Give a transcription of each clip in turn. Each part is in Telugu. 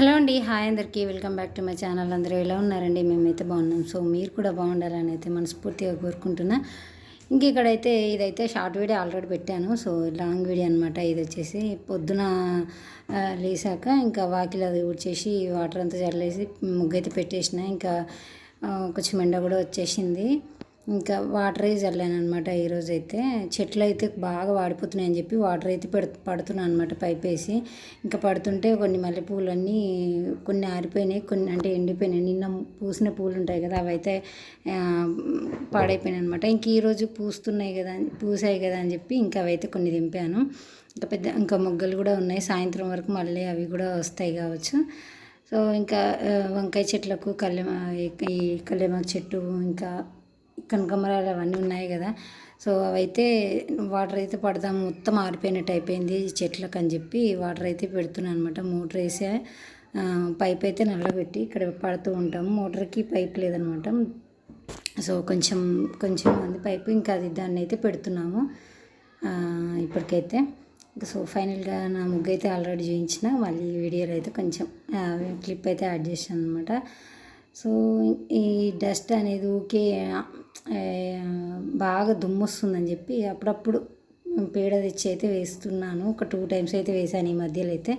హలో అండి హాయ్ అందరికీ. Welcome back to my channel. అందరూ ఎలా ఉన్నారండి? మేమైతే బాగున్నాం. సో మీరు కూడా బాగుండాలని అయితే మనస్ఫూర్తిగా కోరుకుంటున్నా. ఇంక ఇక్కడైతే ఇదైతే షార్ట్ వీడియో ఆల్రెడీ పెట్టాను. సో లాంగ్ వీడియో అనమాట ఇది వచ్చేసి పొద్దున లేసాక ఇంకా వాకిలి అది ఊడ్చేసి వాటర్ అంతా చల్లేసి ముగ్గు అయితే పెట్టేసిన. ఇంకా కొంచెం ఎండ కూడా వచ్చేసింది. ఇంకా వాటర్ వేసి వెళ్ళాను అనమాట ఈరోజు అయితే చెట్లు అయితే బాగా వాడిపోతున్నాయి అని చెప్పి వాటర్ అయితే పెడు పడుతున్నాను అనమాట పైప్ వేసి ఇంకా పడుతుంటే కొన్ని మల్లెపూలన్నీ కొన్ని ఆరిపోయినాయి కొన్ని అంటే ఎండిపోయినాయి. నిన్న పూసిన పూలు ఉంటాయి కదా అవి అయితే పాడైపోయినాయి అనమాట ఇంక ఈరోజు పూస్తున్నాయి కదా అని- పూసాయి కదా అని చెప్పి ఇంకా అవైతే కొన్ని దింపాను. ఇంకా పెద్ద ఇంకా మొగ్గలు కూడా ఉన్నాయి. సాయంత్రం వరకు మళ్ళీ అవి కూడా వస్తాయి కావచ్చు. సో ఇంకా వంకాయ చెట్లకు కల్లెమ ఈ కల్లెమ చెట్టు ఇంకా కనకమరాలు అవన్నీ ఉన్నాయి కదా. సో అవైతే వాటర్ అయితే పడదాం మొత్తం ఆరిపోయినట్టు అయిపోయింది చెట్లకు అని చెప్పి వాటర్ అయితే పెడుతున్నాను అనమాట మోటార్ వేసే పైప్ అయితే నల్లబెట్టి ఇక్కడ పడుతూ ఉంటాము మోటార్కి పైప్ లేదనమాట సో కొంచెం కొంచెం మంది పైపు. ఇంకా అది దాన్ని అయితే పెడుతున్నాము. ఇప్పటికైతే. సో ఫైనల్గా నా ముగ్గు అయితే ఆల్రెడీ చూపించిన మళ్ళీ వీడియోలో అయితే కొంచెం క్లిప్ అయితే యాడ్ చేశాను అనమాట సో ఈ డస్ట్ అనేది ఊకే బాగా దుమ్ము వస్తుందని చెప్పి అప్పుడప్పుడు పేడ తెచ్చి అయితే వేస్తున్నాను. ఒక టూ టైమ్స్ అయితే వేసాను ఈ మధ్యలో అయితే.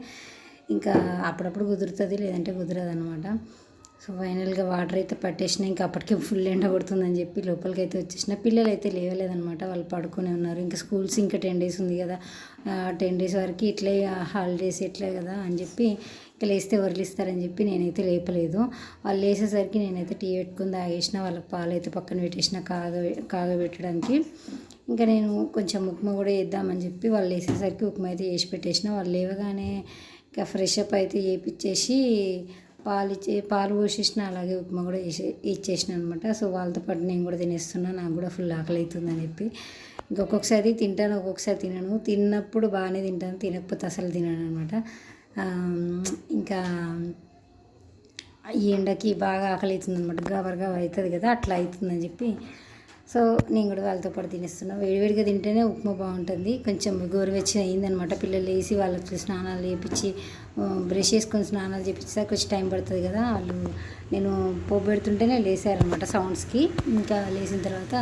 ఇంకా అప్పుడప్పుడు కుదురుతుంది లేదంటే కుదరదు అనమాట సో ఫైనల్గా వాటర్ అయితే పట్టేసిన ఇంకా అప్పటికే ఫుల్ ఎండ కొడుతుందని చెప్పి లోపలికి అయితే వచ్చేసిన. పిల్లలు అయితే లేవలేదనమాట వాళ్ళు పడుకునే ఉన్నారు. ఇంకా స్కూల్స్ ఇంకా టెన్ డేస్ ఉంది కదా. టెన్ డేస్ వరకు ఇట్లే హాలిడేస్ ఇట్లే కదా అని చెప్పి ఇంకా లేస్తే వరలిస్తారని చెప్పి నేనైతే లేపలేదు. వాళ్ళు లేసేసరికి నేనైతే టీ పెట్టుకుని తాగేసిన వాళ్ళకి పాలు అయితే పక్కన పెట్టేసిన కాగ కాగబెట్టడానికి. ఇంకా నేను కొంచెం ఉప్మా కూడా వేద్దామని చెప్పి వాళ్ళు లేసేసరికి ఉప్మా అయితే వేసి పెట్టేసిన. వాళ్ళు లేవగానే ఇంకా ఫ్రెష్ అప్ అయితే చేపించేసి పాలు ఇచ్చే పాలు పోసేసిన అలాగే ఉప్మా కూడా వేసి ఇచ్చేసిన అనమాట సో వాళ్ళతో పాటు నేను కూడా తినేస్తున్నా నాకు కూడా ఫుల్ ఆకలి అవుతుందని చెప్పి. ఇంకొకసారి తింటాను ఒక్కొక్కసారి తినను. తిన్నప్పుడు బాగానే తింటాను తినకపోతే అసలు తినను అనమాట ఇంకా ఈ ఎండకి బాగా ఆకలి అవుతుంది అనమాట గబర్గా అవుతుంది కదా అట్లా అవుతుందని చెప్పి సో నేను కూడా వాళ్ళతో పాటు తినేస్తున్నా. వేడివేడిగా తింటేనే ఉప్మా బాగుంటుంది. కొంచెం గోరువెచ్చగా అయిందనమాట. పిల్లలు వేసి వాళ్ళకి స్నానాలు చేపించి బ్రష్ చేసుకొని స్నానాలు చేపించా కొంచెం టైం పడుతుంది కదా. వాళ్ళు నేను పోపు పెడుతుంటేనే లేసారనమాట సౌండ్స్కి. ఇంకా లేచిన తర్వాత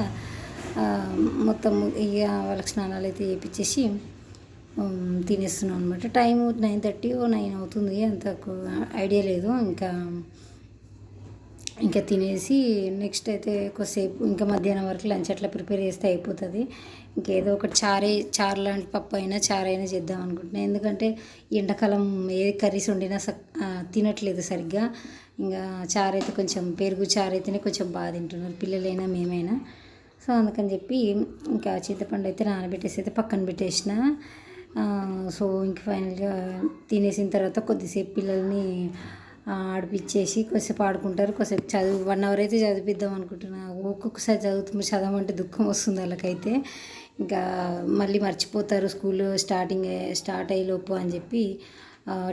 మొత్తం ఇక వాళ్ళకి స్నానాలు అయితే చేపించేసి తినేస్తున్నాం అనమాట. Time nine thirty or nine అవుతుంది. అంత ఐడియా లేదు. ఇంకా ఇంకా తినేసి నెక్స్ట్ అయితే కొద్దిసేపు ఇంకా మధ్యాహ్నం వరకు లంచ్ అట్లా ప్రిపేర్ చేస్తే అయిపోతుంది. ఇంకేదో ఒక చారే చారు లాంటి పప్పు అయినా చారైనా చేద్దాం అనుకుంటున్నాను ఎందుకంటే ఎండాకాలం ఏ కర్రీస్ వండినా తినట్లేదు సరిగ్గా. ఇంకా చారైతే కొంచెం పెరుగు చారైతేనే కొంచెం బాగా తింటున్నారు పిల్లలైనా మేమైనా. సో అందుకని చెప్పి ఇంకా చింతపండు అయితే నానబెట్టేసి అయితే పక్కన పెట్టేసిన. సో ఇంక ఫైనల్గా తినేసిన తర్వాత కొద్దిసేపు పిల్లల్ని ఆడిపించేసి ఆడిపిచ్చేసి కొద్దిసేపు ఆడుకుంటారు. కొద్దిసేపు చదువు వన్ అవర్ అయితే చదివిద్దాం అనుకుంటున్నా. ఒక్కొక్కసారి చదువుతుంది చదవమంటే దుఃఖం వస్తుంది వాళ్ళకైతే. ఇంకా మళ్ళీ మర్చిపోతారు స్కూల్ స్టార్టింగ్ స్టార్ట్ అయ్యేలోపు అని చెప్పి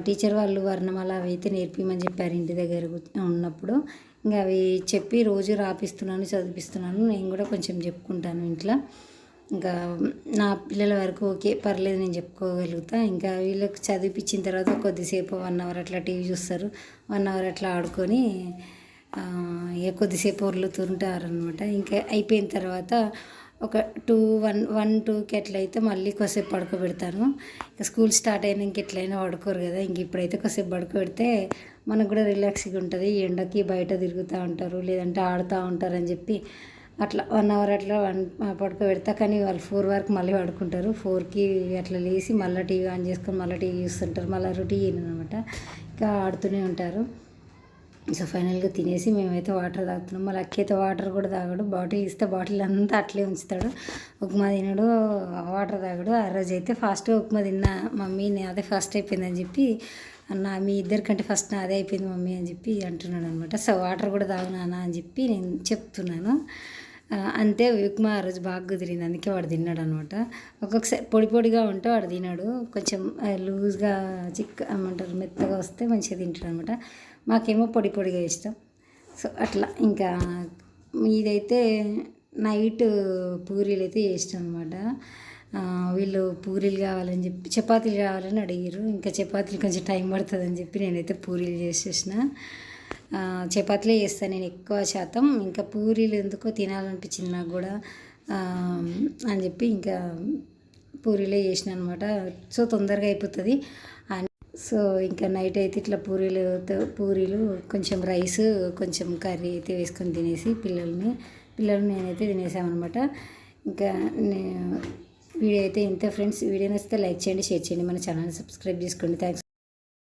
టీచర్ వాళ్ళు వర్ణమాల అవి అయితే నేర్పిమని చెప్పారు ఇంటి దగ్గర ఉన్నప్పుడు. ఇంకా అవి చెప్పి రోజు రాపిస్తున్నాను చదివిస్తున్నాను నేను కూడా కొంచెం చెప్పుకుంటాను ఇంట్లో. ఇంకా నా పిల్లల వరకు ఓకే పర్లేదు నేను చెప్పుకోగలుగుతా. ఇంకా వీళ్ళకి చదివిపించిన తర్వాత కొద్దిసేపు వన్ అవర్ అట్లా టీవీ చూస్తారు. వన్ అవర్ అట్లా ఆడుకొని ఇక కొద్దిసేపు వర్లుతుంటారు అనమాట ఇంకా అయిపోయిన తర్వాత ఒక టూ వన్ వన్ టూకి ఎట్లా అయితే మళ్ళీ కొద్దిసేపు పడుకోబెడతాను ఇంకా స్కూల్ స్టార్ట్ అయినాక ఎట్లయినా పడుకోరు కదా. ఇంక ఇప్పుడైతే కొద్దిసేపు పడుకోబెడితే మనకు కూడా రిలాక్స్గా ఉంటుంది. ఈ ఎండకి బయట తిరుగుతూ ఉంటారు లేదంటే ఆడుతూ ఉంటారు అని చెప్పి అట్లా వన్ అవర్ అట్లా వన్ పడుకోబెడతా. కానీ వాళ్ళు ఫోర్ వరకు మళ్ళీ పడుకుంటారు. ఫోర్కి అట్లా లేచి మళ్ళీ టీవీ ఆన్ చేసుకొని మళ్ళీ టీవీ చూస్తుంటారు. మళ్ళీ రొటీన్ అనమాట ఇంకా ఆడుతూనే ఉంటారు. సో ఫైనల్గా తినేసి మేమైతే వాటర్ తాగుతున్నాం. మళ్ళీ అక్క అయితే వాటర్ కూడా తాగడు. బాటిల్ ఇస్తే బాటిల్ అంతా అట్లే ఉంచుతాడు. ఉప్మా తినడు వాటర్ తాగడు. ఆ రోజు అయితే ఫాస్ట్గా ఉప్మా తిన్నా. మమ్మీ నేను అదే ఫస్ట్ అయిపోయిందని చెప్పి నా మీ ఇద్దరికంటే ఫస్ట్ నా అదే అయిపోయింది మమ్మీ అని చెప్పి అంటున్నాడు అనమాట సో వాటర్ కూడా తాగునానా అని చెప్పి నేను చెప్తున్నాను. అంతే ఉప్మా ఆ రోజు బాగా కుదిరింది. అందుకే వాడు తిన్నాడు అనమాట ఒక్కొక్కసారి పొడి పొడిగా ఉంటే వాడు తినాడు. కొంచెం లూజ్గా చిక్ ఏమంటారు మెత్తగా వస్తే మంచిగా తింటాడు అనమాట మాకేమో పొడి పొడిగా ఇష్టం. సో అట్లా. ఇంకా ఇదైతే నైట్ పూరీలు అయితే చేస్తాం అనమాట వీళ్ళు పూరీలు కావాలని చెప్పి చపాతీలు కావాలని అడిగారు ఇంకా చపాతీలు కొంచెం టైం పడుతుందని చెప్పి నేనైతే పూరీలు చేసేసిన. చపాతీలే చేస్తాను నేను ఎక్కువ శాతం. ఇంకా పూరీలు ఎందుకో తినాలనిపించింది నాకు కూడా. అని చెప్పి ఇంకా పూరీలే చేసిన అనమాట సో తొందరగా అయిపోతుంది. సో ఇంకా నైట్ అయితే ఇట్లా పూరీలు పూరీలు కొంచెం రైస్ కొంచెం కర్రీ అయితే వేసుకొని తినేసి పిల్లల్ని పిల్లలు నేనైతే తినేసామన్నమాట. ఇంకా వీడియో అయితే ఇంత ఫ్రెండ్స్ వీడియో నచ్చితే లైక్ చేయండి షేర్ చేయండి. మన ఛానల్ సబ్స్క్రైబ్ చేసుకోండి. థ్యాంక్స్